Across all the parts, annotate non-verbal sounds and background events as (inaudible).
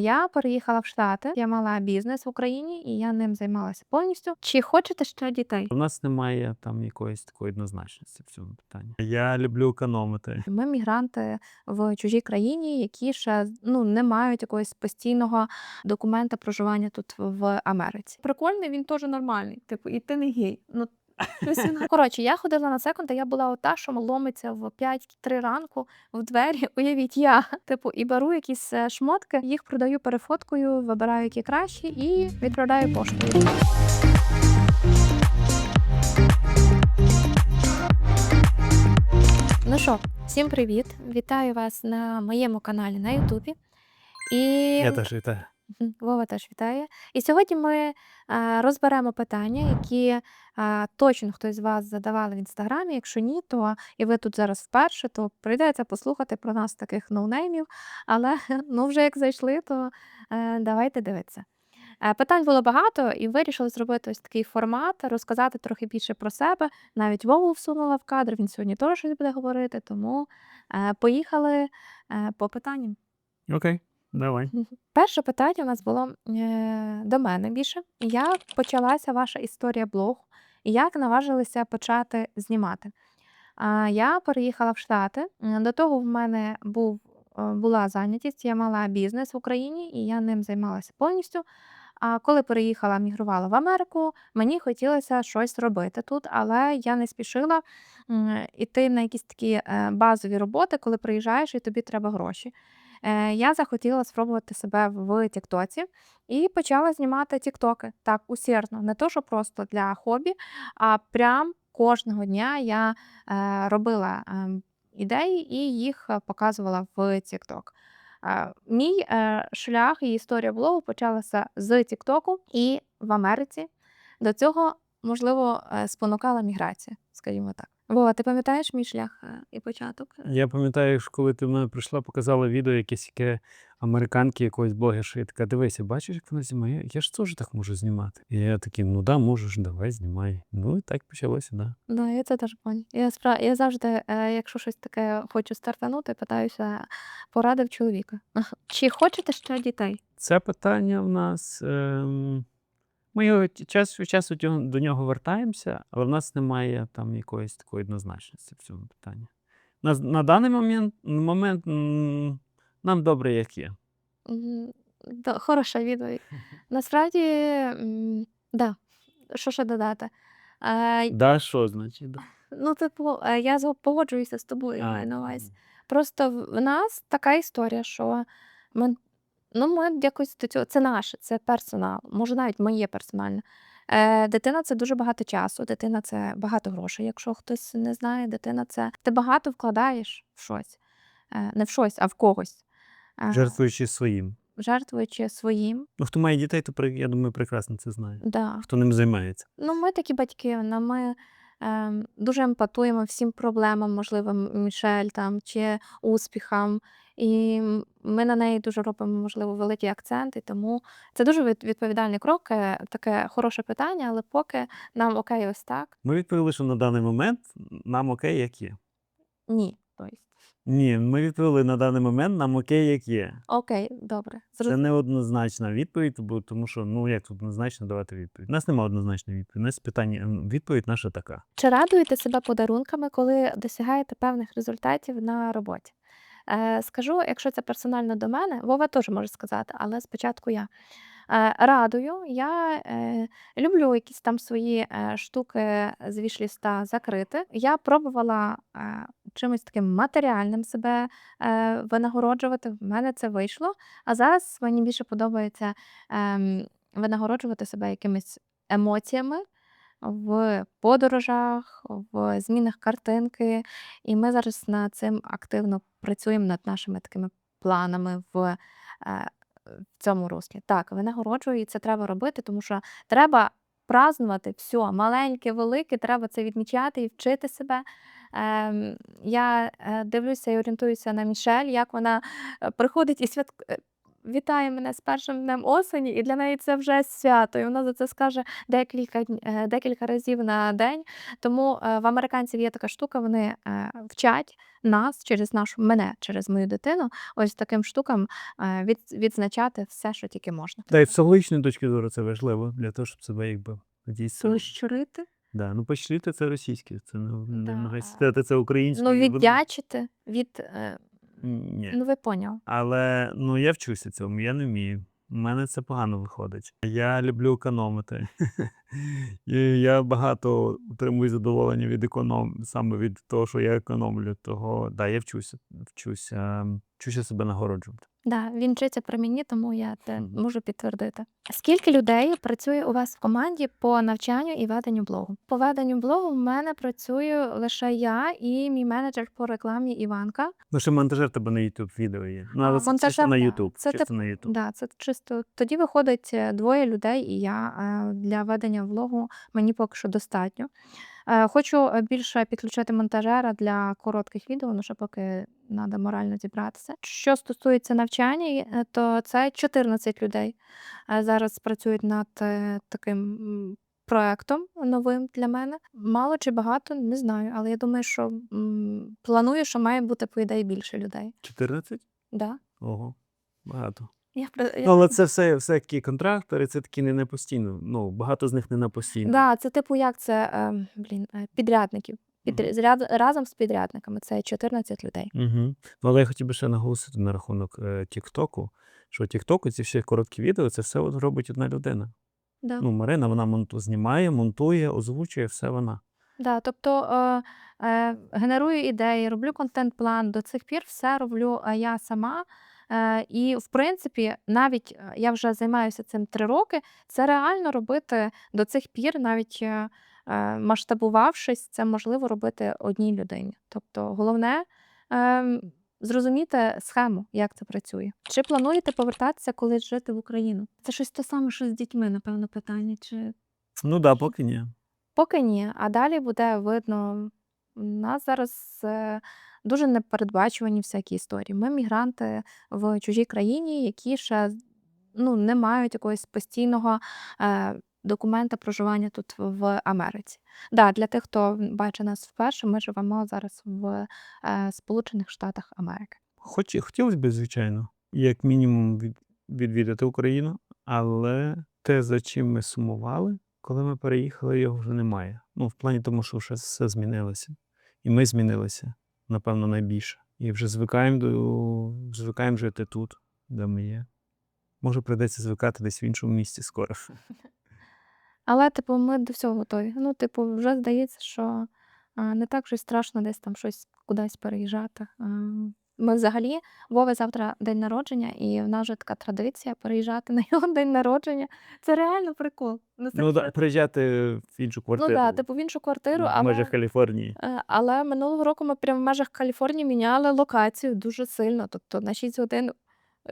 Я переїхала в Штати. Я мала бізнес в Україні, і я ним займалася повністю. Чи хочете ще дітей? У нас немає там якоїсь такої однозначності в цьому питанні. Я люблю економити. Ми мігранти в чужій країні, які ще ну не мають якогось постійного документа проживання тут в Америці. Прикольний, він теж нормальний. Типу, і ти не гей. Ну щось він- (laughs) коротше, я ходила на секунд, а я була ота, що ломиться в 5-3 ранку в двері. (laughs) Уявіть, я типу і беру якісь е, шмотки, їх продаю перефоткою, вибираю які кращі і відправляю поштою. Ну що, всім привіт! Вітаю вас на моєму каналі на Ютубі. І Я теж вітаю. Вова теж вітає. І сьогодні ми розберемо питання, які точно хтось з вас задавали в інстаграмі. Якщо ні, то і ви тут зараз вперше, то прийдеться послухати про нас таких ноунеймів. Але (laughs) ну вже як зайшли, то е, давайте дивитися. Е, Питань було багато, і вирішили зробити ось такий формат, розказати трохи більше про себе. Навіть Вову всунула в кадр, він сьогодні теж щось буде говорити. Тому е, поїхали по питанням. Окей, давай. Перше питання у нас було е, до мене більше. Як почалася ваша історія блогу? Як наважилися почати знімати? А, я переїхала в Штати. До того в мене був, е, була зайнятість, я мала бізнес в Україні, і я ним займалася повністю. А коли переїхала, мігрувала в Америку, мені хотілося щось робити тут, але я не спішила м, іти на якісь такі е, базові роботи, коли приїжджаєш і тобі треба гроші. Е, Я захотіла спробувати себе в Тіктоці і почала знімати Тіктоки так усердно. Не то, що просто для хобі, а прям кожного дня я е, робила ідеї і їх показувала в Тікток. Е, Мій шлях і історія блогу почалася з Тіктоку і в Америці. До цього, можливо, спонукала міграція, скажімо так. Вова, ти пам'ятаєш мій шлях е, і початок? Я пам'ятаю, що коли ти в мене прийшла, показала відео якесь яке американки якоїсь блогерші, і така, дивися, бачиш, як вона знімає? Я ж теж так можу знімати. І я такий, ну да, можеш, давай, знімай. Ну і так почалося, да. Да, я це теж пані. Я спра... я завжди, е, якщо щось таке хочу стартанути, питаюся поради в чоловіка. (laughs) Чи хочете ще дітей? Це питання в нас. Ем... Ми його час від часу до нього вертаємося, але в нас немає там якоїсь такої однозначності в цьому питанні. На, на даний момент, момент нам добре, як є. Хороша відповідь. (laughs) Насправді, да. Що ще додати? Е, Да, що значить? Да. (laughs) ну, типу, е, я погоджуюся з тобою, маю на увазі. Просто в нас така історія, що ми, ну, ми якось до цього. Це наше, це персонал, може навіть моє персональне. Е, дитина це дуже багато часу, дитина це багато грошей. Якщо хтось не знає, дитина це ти багато вкладаєш в щось. Е, не в щось, а в когось. Е, Жертвуючи своїм. жертвуючи своїм. Ну, хто має дітей, то я думаю, прекрасно це знає. Да. Хто ним займається. Ну, ми такі батьки, ми ем, дуже емпатуємо всім проблемам, можливо, Мішель там чи успіхам. І ми на неї дуже робимо, можливо, великий акцент. І тому це дуже відповідальний крок, е, таке хороше питання, але поки нам окей, ось так. Ми відповіли, що на даний момент нам окей, як є. Ні. Тобто, Ні, ми відповіли на даний момент нам окей, як є. окей, добре. Це Зрозуміло. неоднозначна відповідь, бо тому що ну як тут однозначно давати відповідь. У нас немає однозначної відповіді. У нас питання відповідь наша така. Чи радуєте себе подарунками, коли досягаєте певних результатів на роботі? Е, скажу, якщо це персонально до мене, Вова теж може сказати, але спочатку я. Е, радую, я е, люблю якісь там свої е, штуки з вішліста закрити. Я пробувала е, чимось таким матеріальним себе е, винагороджувати. В мене це вийшло. А зараз мені більше подобається ем, винагороджувати себе якимись емоціями в подорожах, в змінах картинки. І ми зараз над цим активно працюємо над нашими такими планами в, е, в цьому руслі. Так, винагороджую, і це треба робити, тому що треба празнувати все, маленьке, велике, треба це відмічати і вчити себе. Ем, я е, дивлюся і орієнтуюся на Мішель, як вона е, приходить і свят... вітає мене з першим днем осені, і для неї це вже свято. І вона за це скаже декілька, е, декілька разів на день. Тому е, в американців є така штука, вони е, вчать нас через нашу мене, через мою дитину, ось таким штукам від, відзначати все, що тільки можна. Та й з психологічної точки зору це важливо для того, щоб себе якби дійсно. Прощурити, Да. Ну, пошліти це російське, це не, Да. це українське. ну віддячити від. Ні. Ну ви поняли. Але ну я вчуся цьому, я не вмію. У мене це погано виходить. Я люблю економити. (laughs) І я багато отримую задоволення від економ, саме від того, що я економлю. Того да, я вчуся, вчуся, вчуся себе нагороджувати. Да, він вчиться при мені, тому я це Мгм. можу підтвердити. Скільки людей працює у вас в команді по навчанню і веденню блогу? По веденню блогу в мене працює лише я і мій менеджер по рекламі Іванка. Ну, ще монтажер тебе на YouTube відео є. Ну, А, але це чисто на. YouTube. Це чисто на YouTube. Да, це чисто тоді виходить е, двоє людей, і я е, для ведення влогу мені поки що достатньо. Е, Хочу е, більше підключити монтажера для коротких відео, ну ще поки треба морально зібратися. Що стосується навчання, е, то це 14 людей зараз працюють над таким проектом новим для мене. Мало чи багато, не знаю, але я думаю, що м, планую, що має бути по ідеї більше людей. 14? Да. Ого, багато. Я, про- я... Ну, але це все, все такі контрактори, це такі не на постійно. Ну, багато з них не на постійно. Да, це типу як це е, блін, е, підрядників. Під, Мгм. зряд, разом з підрядниками це 14 людей. Угу. Ну, але я хотів би ще наголосити на рахунок е, Тіктоку, що Тіктоку ці всі короткі відео, це все от робить одна людина. Да. Ну, Марина, вона монту, знімає, монтує, озвучує, все вона. Да, тобто е, е, генерую ідеї, роблю контент-план. До цих пір все роблю е, я сама. Е, і, в принципі, навіть е, я вже займаюся цим три роки. Це реально робити до цих пір, навіть е, масштабувавшись, це можливо робити одній людині. Тобто, головне е, зрозуміти схему, як це працює. Чи плануєте повертатися колись жити в Україну? Це щось те саме, що з дітьми, напевно, питання. Чи Ну так, да, поки ні. Поки ні, а далі буде видно. У нас зараз дуже непередбачувані всякі історії. Ми мігранти в чужій країні, які ще ну, не мають якогось постійного е, документа проживання тут в Америці. Да, для тих, хто бачить нас вперше, ми живемо зараз в е, Сполучених Штатах Америки. Хоч хотілося б, звичайно, як мінімум від, відвідати Україну, але те, за чим ми сумували, коли ми переїхали, його вже немає. Ну, в плані тому, що вже все змінилося. І ми змінилися, напевно, найбільше. І вже звикаємо до звикаємо жити тут, де ми є. Може, прийдеться звикати десь в іншому місці скоро. Але, типу, ми до всього готові. Ну, типу, вже здається, що не так вже страшно десь там щось кудись переїжджати. Ми взагалі, Вови завтра день народження, і в нас вже така традиція переїжджати (laughs) на його день народження. Це реально прикол. Ну, Ну, да, приїжджати в іншу квартиру. ну да, типу в іншу квартиру, в але, межах Каліфорнії. е, але минулого року ми прямо в межах Каліфорнії міняли локацію дуже сильно, тобто на 6 годин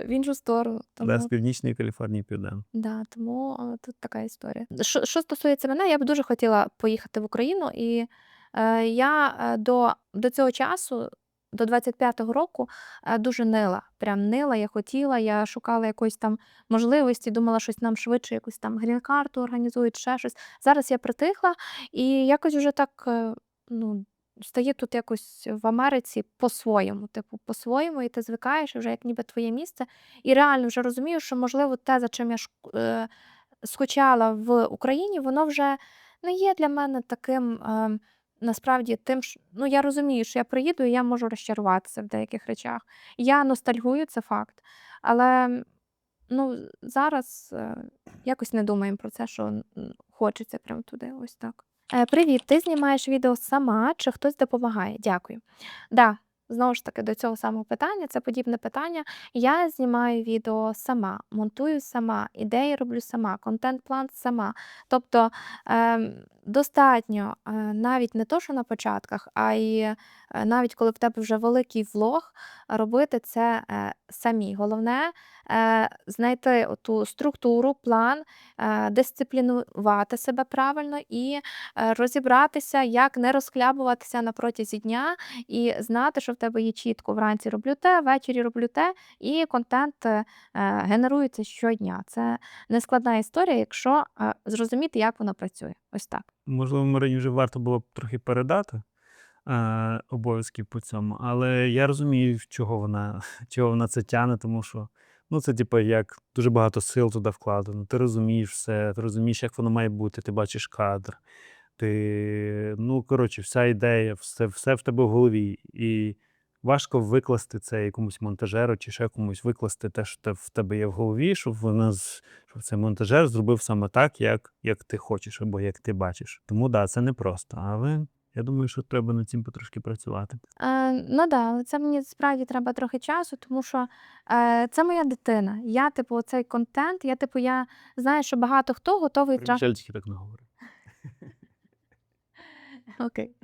в іншу сторону. Тому... Да, з північної Каліфорнії південно. Да, тому е, тут така історія. Що, що стосується мене, я б дуже хотіла поїхати в Україну, і е, я е, до, до цього часу, до 25-го року, е, дуже нила. Прям нила, я хотіла, я шукала якоїсь там можливості, думала, щось нам швидше, якусь там грін-карту організують, ще щось. Зараз я притихла і якось вже так. е, Ну, стає тут якось в Америці по-своєму, типу, по-своєму, і ти звикаєш, вже як ніби твоє місце. І реально вже розумію, що, можливо, те, за чим я е, скучала в Україні, воно вже не є для мене таким. Насправді, тим, що ну я розумію, що я приїду і я можу розчаруватися в деяких речах. Я ностальгую, це факт. Але ну, зараз е, якось не думаємо про це, що хочеться прямо туди. Ось так. Е, привіт, ти знімаєш відео сама чи хтось допомагає? Дякую. Да, знову ж таки, до цього самого питання, це подібне питання. Я знімаю відео сама, монтую сама, ідеї роблю сама, контент-план сама. Тобто ем, достатньо е, навіть не то, що на початках, а й навіть коли в тебе вже великий влог, робити це е, самі. Головне е, знайти ту структуру, план, е, дисциплінувати себе правильно і е, розібратися, як не розхлябуватися на протязі дня, і знати, що в тебе є чітко вранці роблю те, ввечері роблю те, і контент е, генерується щодня. Це нескладна історія, якщо е, зрозуміти, як воно працює. Ось так. Можливо, Марині вже варто було б трохи передати е, обов'язків по цьому, але я розумію, чого вона, (laughs) чого вона це тяне, тому що ну, це типу, як дуже багато сил туди вкладено. Ти розумієш все, ти розумієш, як воно має бути, ти бачиш кадр. Ти, ну, коротше, вся ідея, все, все в тебе в голові. І важко викласти це якомусь монтажеру чи ще комусь викласти те, що в тебе є в голові, щоб вона щоб цей монтажер зробив саме так, як, як ти хочеш або як ти бачиш. Тому да, це непросто. Але я думаю, що треба над цим потрошки працювати. Е, ну да, але це мені справді треба трохи часу, тому що е, це моя дитина. Я, типу, цей контент, я, типу, я знаю, що багато хто готовий тільки так не говорить. Окей.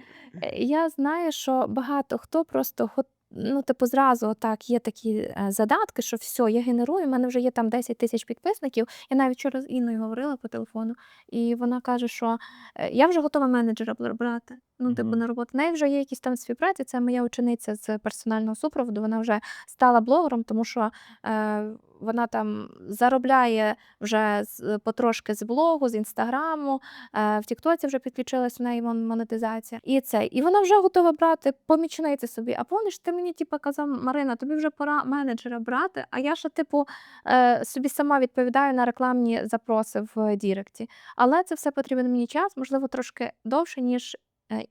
Е, Я знаю, що багато хто просто гот- ну, типу, зразу так є такі е, задатки, що все, я генерую, в мене вже є там 10 тисяч підписників. Я навіть вчора з Інною говорила по телефону, і вона каже, що е, я вже готова менеджера брати. Ну, типу, на роботу. В неї вже є якісь там співпраці. Це моя учениця з персонального супроводу. Вона вже стала блогером, тому що е, вона там заробляє вже потрошки з блогу, з інстаграму. Е, в Тіктоці вже підключилась в неї монетизація. І це. І вона вже готова брати помічниці собі. А помниш, ти мені типу, казав, Марина, тобі вже пора менеджера брати, а я ще, типу, е, собі сама відповідаю на рекламні запроси в Діректі. Але це все потрібен мені час, можливо, трошки довше, ніж е,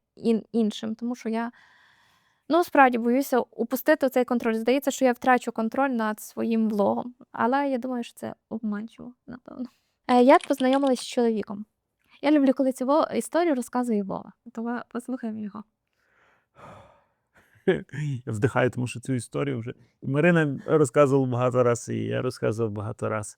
іншим, тому що я. Ну, справді боюся упустити цей контроль. Здається, що я втрачу контроль над своїм влогом. Але я думаю, що це обманчиво, напевно. Е, як познайомилась з чоловіком? Я люблю, коли цю історію розказує Вова. Тому послухаємо його. Я вдихаю, тому що цю історію вже Марина розказувала багато разів, і я розказував багато разів.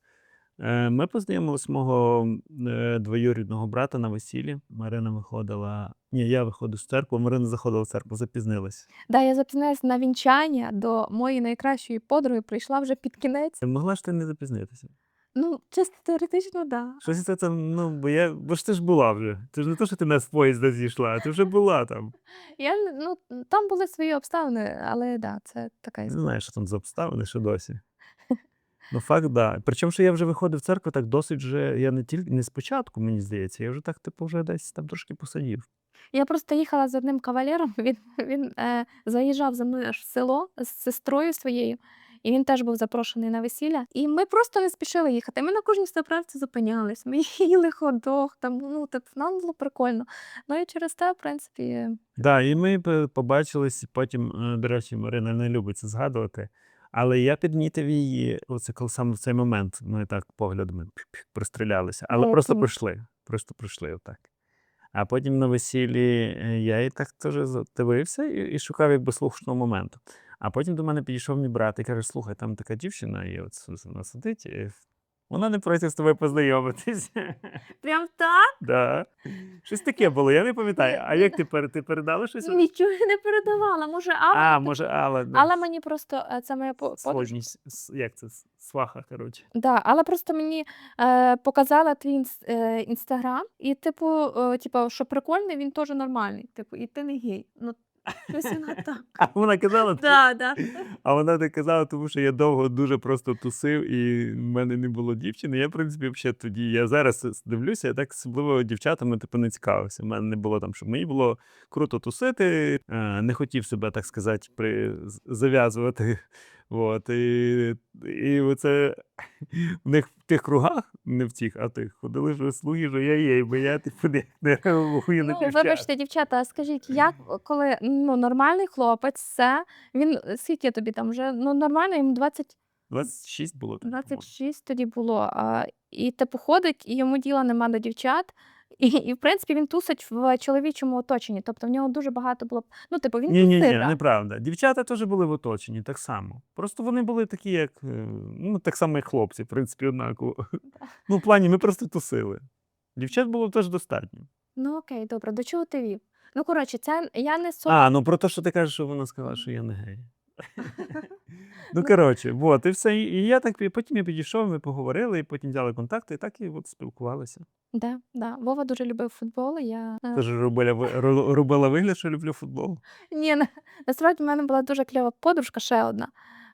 Е, Ми познайомилися з мого е, двоюрідного брата на весіллі. Марина виходила. Ні, я виходив з церкви, Марина заходила в церкву, запізнилась. Да, я запізнилась на вінчання до моєї найкращої подруги, прийшла вже під кінець. Могла ж ти не запізнитися. Ну, чисто теоретично, да. Щось це там, ну, бо я, бо ж ти ж була вже. Це ж не то, що ти не з поїзда зійшла, а ти вже була там. (laughs) Я не- ну, там були свої обставини, але да, це така Не історія. знаю, що там за обставини, що досі. Ну, факт, да. Причому, що я вже виходив в церкву, так досить вже, я не тільки не спочатку, мені здається, я вже так, типу, вже десь там трошки посидів. Я просто їхала з одним кавалером, (laughs) він, він е, заїжджав за мною аж в село з сестрою своєю, і він теж був запрошений на весілля. І ми просто не спішили їхати. Ми на кожній заправці зупинялись. Ми (laughs) їли ходох, там, ну, типу, нам було прикольно. Ну і через те, в принципі, Да, і ми побачились, потім, е, до речі, Марина не любить це згадувати. Але я підмітив її, оце коли саме в цей момент ми так поглядами пристрілялися. Але Ну, просто пройшли. Просто пройшли отак. А потім на весіллі е, я і так теж дивився і, і шукав якби слушного моменту. А потім до мене підійшов мій брат і каже: слухай, там така дівчина, і от вона сидить, вона не проти з тобою познайомитись. (laughs) прям так да. Щось таке було, я не пам'ятаю. А як ти, ти передала щось? нічого не передавала. Може, Алла, А, може, Алла. да. але мені просто е, це моя по- с- як це? с- Сваха, коротше. Да, але просто мені е, показала твій інс, е, інстаграм, і, типу, е, типу, що прикольний, він теж нормальний. Типу, і ти не гей. Ну, щось вона так. (laughs) А вона казала, Да, да. а вона не казала, тому що я довго дуже просто тусив, і в мене не було дівчини. Я, в принципі, ще тоді, я зараз дивлюся, я так особливо дівчатами типу, не цікавився. У мене не було там, щоб мені було круто тусити, е, не хотів себе, так сказати, при... зав'язувати. От, і, і оце (laughs) в них в тих кругах, не в цих, а тих, ходили ж слуги, що я є, бо я типу не, не реагую на Ну, дівчат. вибачте, дівчата, а скажіть, як коли ну, нормальний хлопець, все, він скільки тобі там вже? Ну, нормально, йому 20, 26 було. тоді, по-моєму. 26 тоді було. А, і типу ходить, і йому діла нема до дівчат. І, і, в принципі, він тусить в чоловічому оточенні. Тобто в нього дуже багато було. Ну, типу, він Ні, ні, ні, неправда. Дівчата теж були в оточенні так само. Просто вони були такі, як е, ну, так само, як хлопці, в принципі, однаково. (laughs) Ну, в плані, ми просто тусили. Дівчат було теж достатньо. Ну окей, добре. До чого ти вів? Ну, коротше, це я не со А, ну про те, що ти кажеш, що вона сказала, що я не гей. (laughs) Ну, Ну. коротше, вот, і все. І і я так, потім я підійшов, ми поговорили, і потім взяли контакти, і так і от спілкувалися. Да, да. Вова дуже любив футбол, і я е, Ти ж робила, ви- ро- робила вигляд, що люблю футбол. Ні, на- насправді в мене була дуже кльова подружка, ще одна.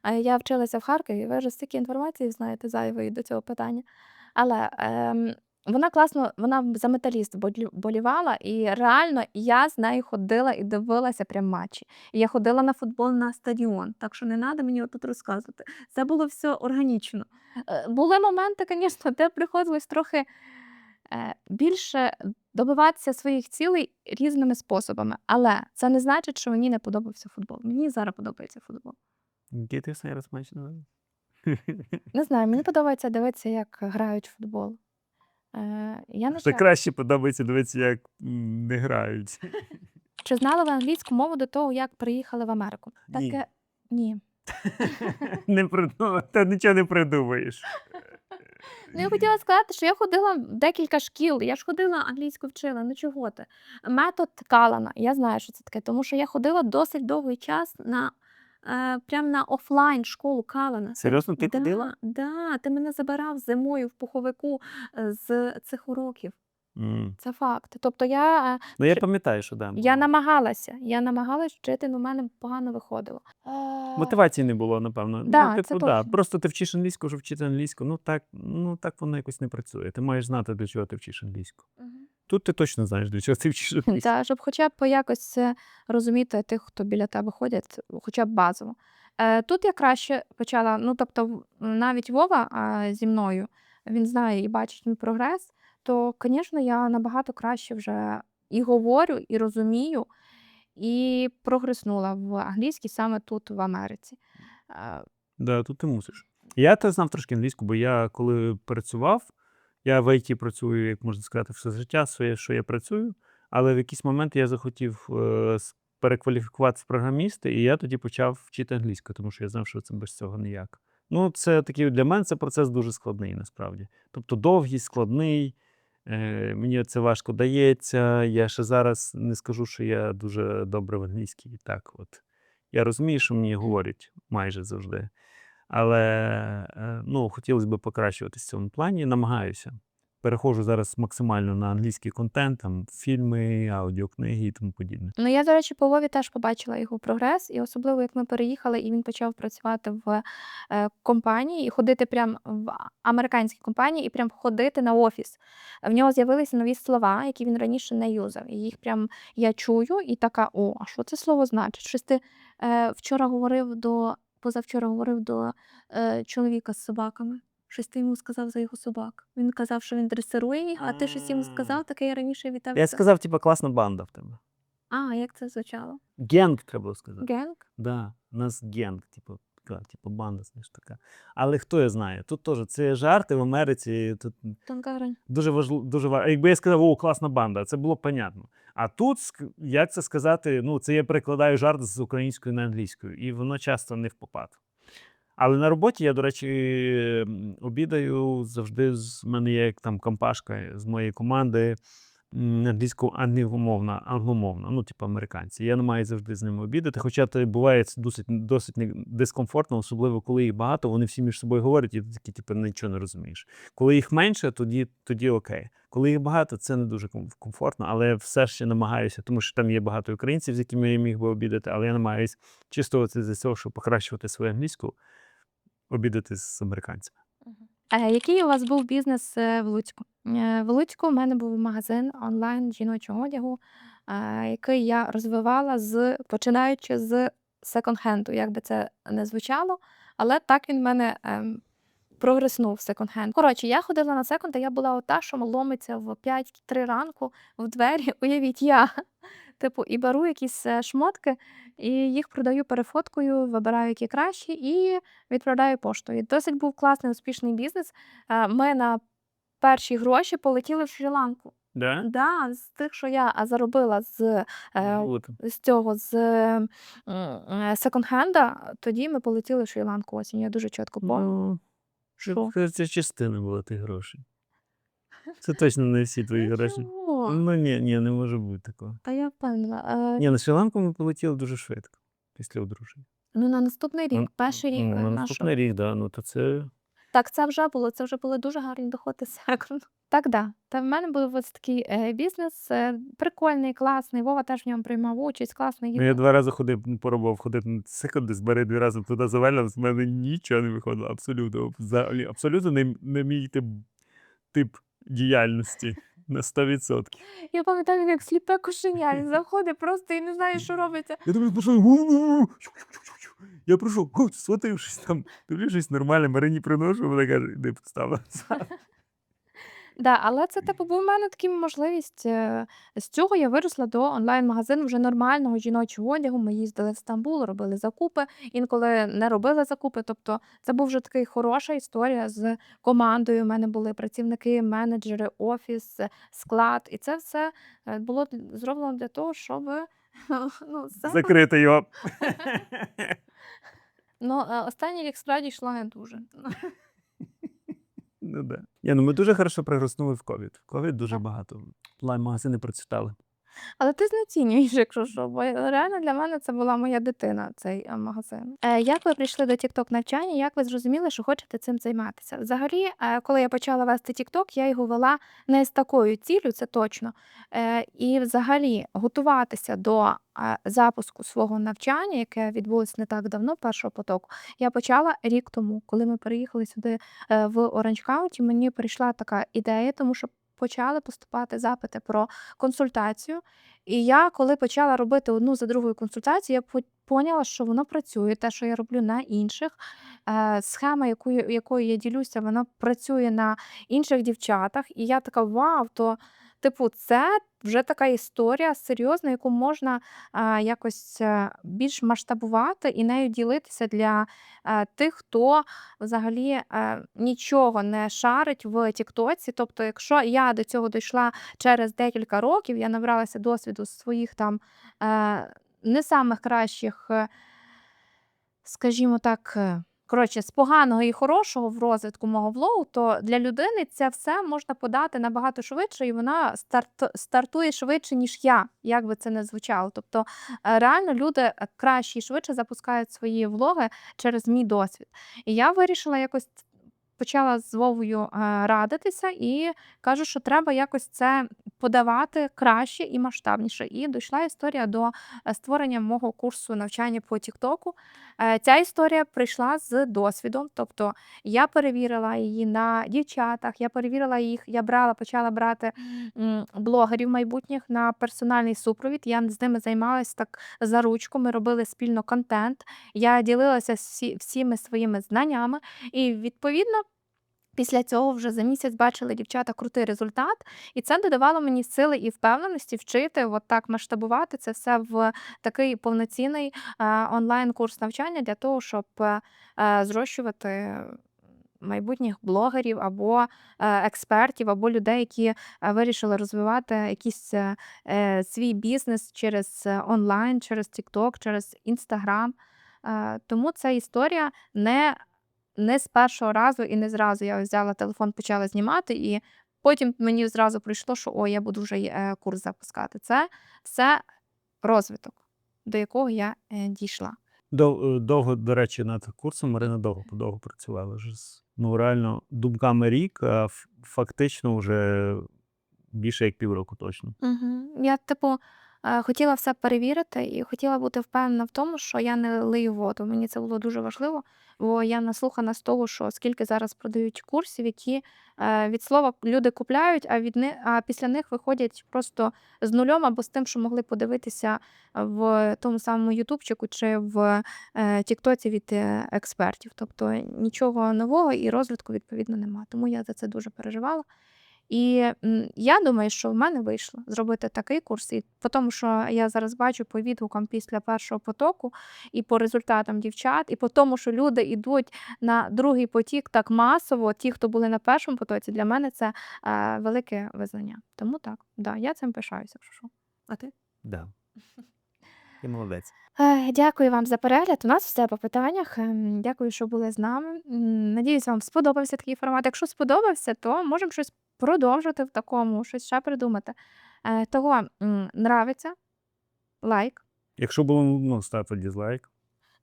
Е, Я вчилася в Харкові, ви вже стільки інформації знаєте зайвої до цього питання. Але ем, вона класно, вона за металіст болі- болівала, і реально я з нею ходила і дивилася прям матчі. І я ходила на футбол на стадіон, так що не треба мені тут розказувати. Це було все органічно. Е, Були моменти, звісно, де приходилось трохи е, більше добиватися своїх цілей різними способами. Але це не значить, що мені не подобався футбол. Мені зараз подобається футбол. Який ти останній раз матч? Не знаю, мені (laughs) подобається дивитися, як грають в футбол. Е, я не Ще знаю, краще подобається дивитися, як м, не грають. чи знали ви англійську мову до того, як приїхали в Америку? Ні. Таке ні. (laughs) не придумав, та нічого не придумаєш. Ну, я хотіла сказати, що я ходила в декілька шкіл. Я ж ходила англійську вчила. Ну чого ти? Метод Калана. Я знаю, що це таке, тому що я ходила досить довгий час на прям на офлайн школу Калана. Серйозно, ти да, ходила? Да, ти мене забирав зимою в пуховику е, з цих уроків. М. Це факт. Тобто я, е, Ну, я пам'ятаю, що да. я намагалася. Я намагалась вчити, але в мене погано виходило. Е, Мотивації не було, напевно. Да, ну, це типу, да. точно. Просто ти вчиш англійську, щоб вчити англійську. Ну так, ну так воно якось не працює. Ти маєш знати, для чого ти вчиш англійську. Мгм. Тут ти точно знаєш, для чого ти вчиш англійську. Щоб хоча б якось розуміти тих, хто біля тебе ходять, хоча б базово. Е, тут я краще почала, ну тобто, навіть Вова зі мною, він знає і бачить мій прогрес, то, звісно, я набагато краще вже і говорю, і розумію, і прогреснула в англійській саме тут, в Америці. Е, Да, тут ти мусиш. Я теж знав трошки англійську, бо я коли працював, я в ІТ працюю, як можна сказати, все життя своє, що я працюю, але в якийсь момент я захотів е, перекваліфікуватися в програмісти, і я тоді почав вчити англійську, тому що я знав, що це без цього ніяк. Ну, це такий для мене це процес дуже складний насправді. Тобто довгий, складний. Е, мені це важко дається. Я ще зараз не скажу, що я дуже добре в англійській. Так, от. Я розумію, що мені говорять майже завжди. Але е, ну, хотілося б покращуватися в цьому плані. Намагаюся. Переходжу зараз максимально на англійський контент, там фільми, аудіокниги і тому подібне. Ну, я, до речі, по Вові теж побачила його прогрес, і особливо, як ми переїхали, і він почав працювати в е, компанії і ходити прям в американській компанії, і прям ходити на офіс. В нього з'явилися нові слова, які він раніше не юзав. І їх прям я чую, і така: о, а що це слово значить? Щось ти е, вчора говорив до позавчора говорив до е, чоловіка з собаками. Щось ти йому сказав за його собак. Він казав, що він дресирує їх, а ти щось йому сказав, таке я раніше вітав. Я сказав, типу, класна банда в тебе. А, як це звучало? Генг треба було сказати. Генг? Да, у нас генг, типу, така, типу банда, знаєш, така. Але хто я знає? Тут теж це жарти в Америці. Тут Тонка грань. дуже важливо, дуже важливо. Якби я сказав, о, класна банда, це було б понятно. А тут, як це сказати, ну, це я перекладаю жарт з української на англійською, і воно часто не в попад. Але на роботі я, до речі, обідаю завжди. З мене є там компашка з моєї команди м, англійсько англомовна, англомовна, ну, типу американці. Я намагаюся завжди з ними обідати. Хоча це буває досить, досить не- дискомфортно, особливо коли їх багато, вони всі між собою говорять, і ти такий, типу, нічого не розумієш. Коли їх менше, тоді, тоді окей. Коли їх багато, це не дуже ком- комфортно, але я все ще намагаюся, тому що там є багато українців, з якими я міг би обідати, але я намагаюся це за цього, щоб покращувати свою англійську, обідати з американцями. Е, який у вас був бізнес е, в Луцьку? Е, в Луцьку в мене був магазин онлайн жіночого одягу, е, який я розвивала з починаючи з секонд-хенду, як би це не звучало, але так він в мене ем, прогреснув секонд-хенд. Коротше, я ходила на секонд, а я була ота, що ломиться в 5-3 ранку в двері. Уявіть, я. Типу, і беру якісь е, шмотки, і їх продаю перефоткою, вибираю, які кращі, і відправляю поштою. Досить був класний успішний бізнес. Е, Ми на перші гроші полетіли в Шрі-Ланку. Да? Да, з тих, що я заробила з, е, з цього з е, секонд-хенда, тоді ми полетіли в Шрі-Ланку осінь. Я дуже чітко пам'ятаю. Ну, це, частина була тих грошей. Це точно не всі твої гроші. Ну ні, ні, не може бути такого. Та я впевнена. Е, Ні, на Шри-Ланку ми полетіли дуже швидко після одруження. Ну, на наступний Ну, рік, перший рік Ну, на нашого. наступний рік, да. Ну то це Так, це вже було, це вже були дуже гарні доходи з секунду. Так, да. Та в мене був ось такий е, бізнес, е, прикольний, класний. Вова теж в ньому приймав участь, класний. Ну, я два рази ходив, м, пробував ходити на секунди, збери дві рази туди завалив, з мене нічого не виходило. Абсолютно. Взагалі, абсолютно не, не мій тип, тип діяльності на 100%. Я пам'ятаю, як сліпе кошеня. Він (laughs) заходить просто і не знає, що робиться. Я думаю, пішов. Я прийшов, схватившись там, дивлюсь, нормально, Марині приношу, вона каже, іди підстава. (laughs) Да, але це типу був у мене така можливість. е, З цього я виросла до онлайн-магазину вже нормального жіночого одягу. Ми їздили в Стамбул, робили закупи. Інколи не робили закупи. Тобто, це був вже такий хороша історія з командою. У мене були працівники, менеджери, офіс, е, склад. І це все е, було зроблено для того, щоб (laughs) ну, це, Закрити його. (laughs) ну, е, останній рік справді йшло не дуже. (laughs) Ну, да. Я, ну ми дуже хорошо пригроснули в ковід. В ковід дуже багато. Лайн-магазини процвітали. Але ти знецінюєш, якщо що, бо реально для мене це була моя дитина, цей е, магазин. Е, як ви прийшли до TikTok навчання? Як ви зрозуміли, що хочете цим займатися? Взагалі, е, коли я почала вести TikTok, я його вела не з такою ціллю, це точно. Е, і взагалі готуватися до е, запуску свого навчання, яке відбулось не так давно, першого потоку, я почала рік тому, коли ми переїхали сюди е, в Orange County, мені прийшла така ідея, тому що почали поступати запити про консультацію. І я, коли почала робити одну за другою консультацію, я поняла, що воно працює, те, що я роблю на інших. Е, схема, якою, якою я ділюся, вона працює на інших дівчатах. І я така: вау, то, типу, це вже така історія серйозна, яку можна е, якось е, більш масштабувати і нею ділитися для е, тих, хто взагалі е, нічого не шарить в Тіктоці. Тобто, якщо я до цього дійшла через декілька років, я набралася досвіду своїх там е, не самих кращих, скажімо так. Коротше, з поганого і хорошого в розвитку мого влогу, то для людини це все можна подати набагато швидше, і вона старт, стартує швидше, ніж я, як би це не звучало. Тобто е, реально люди е, краще і швидше запускають свої влоги через мій досвід. І я вирішила якось почала з Вовою е, радитися і кажу, що треба якось це подавати краще і масштабніше. І дійшла історія до е, створення мого курсу навчання по Тіктоку. Е, Ця історія прийшла з досвідом. Тобто я перевірила її на дівчатах, я перевірила їх, я брала, почала брати блогерів майбутніх на персональний супровід. Я з ними займалась так за ручку. Ми робили спільно контент. Я ділилася всі, всіми своїми знаннями, і відповідно. Після цього вже за місяць бачили дівчата крутий результат, і це додавало мені сили і впевненості вчити, от так масштабувати це все в такий повноцінний е, онлайн-курс навчання для того, щоб е, е, зрощувати майбутніх блогерів або експертів, або людей, які вирішили розвивати якийсь свій бізнес через онлайн, через TikTok, через Instagram. Тому ця історія не не з першого разу і не зразу я взяла телефон, почала знімати, і потім мені зразу прийшло, що о, я буду вже е, курс запускати. Це все розвиток, до якого я е, дійшла. Дов- Довго, до речі, над курсом Марина довго довго працювала. З, ну, реально, думками рік, а фактично вже більше як півроку точно. Угу. Я, типу, е, хотіла все перевірити і хотіла бути впевнена в тому, що я не лию воду. Мені це було дуже важливо, бо я наслухана з того, що скільки зараз продають курсів, які е, від слова люди купляють, а від ни... а після них виходять просто з нульом або з тим, що могли подивитися в тому самому Ютубчику чи в е, Тіктоці від експертів. Тобто нічого нового і розвитку відповідно нема. Тому я за це дуже переживала. І я думаю, що в мене вийшло зробити такий курс. І по тому, що я зараз бачу по відгукам після першого потоку, і по результатам дівчат, і по тому, що люди йдуть на другий потік так масово, ті, хто були на першому потоці, для мене це е, велике визнання. Тому так, да, я цим пишаюся. що. А ти? Да. (laughs) Ти молодець. Е, Дякую вам за перегляд. У нас все по питаннях. Ем, Дякую, що були з нами. М, Надіюсь, вам сподобався такий формат. Якщо сподобався, то можемо щось продовжити в такому, щось ще придумати. Е, Того м, нравиться, лайк. Якщо було ну, ставте дізлайк.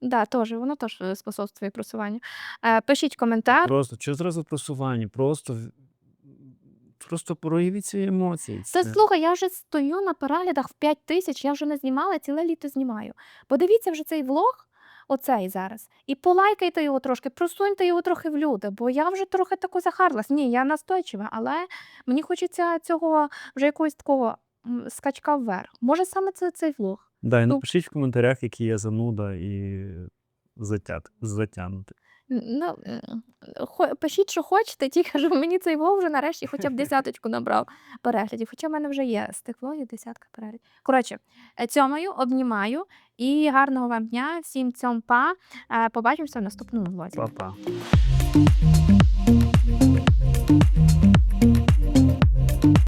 Да, теж, воно теж е, способствує просуванню. Е, Пишіть коментар. Просто чи зразу просування, просто, просто проявіть свої емоції. Це- слухай, я вже стою на переглядах в 5 тисяч, я вже не знімала, ціле літо знімаю. Подивіться вже цей влог, оцей зараз, і полайкайте його трошки, просуньте його трохи в люди, бо я вже трохи тако захарлась. Ні, я настойчива, але мені хочеться цього вже якогось такого скачка вверх. Може, саме це цей влог. Да, і Ну- напишіть в коментарях, які є зануда і затят, затягнути. Ну, хо- пишіть, що хочете, тільки (laughs) кажу, мені цей Вов вже нарешті (laughs) хоча б десяточку набрав переглядів. Хоча в мене вже є тих влогів десятка переглядів. Коротше, е, цьомаю, обнімаю і гарного вам дня. Всім цьом па. Е, Побачимося в наступному влозі. Па-па.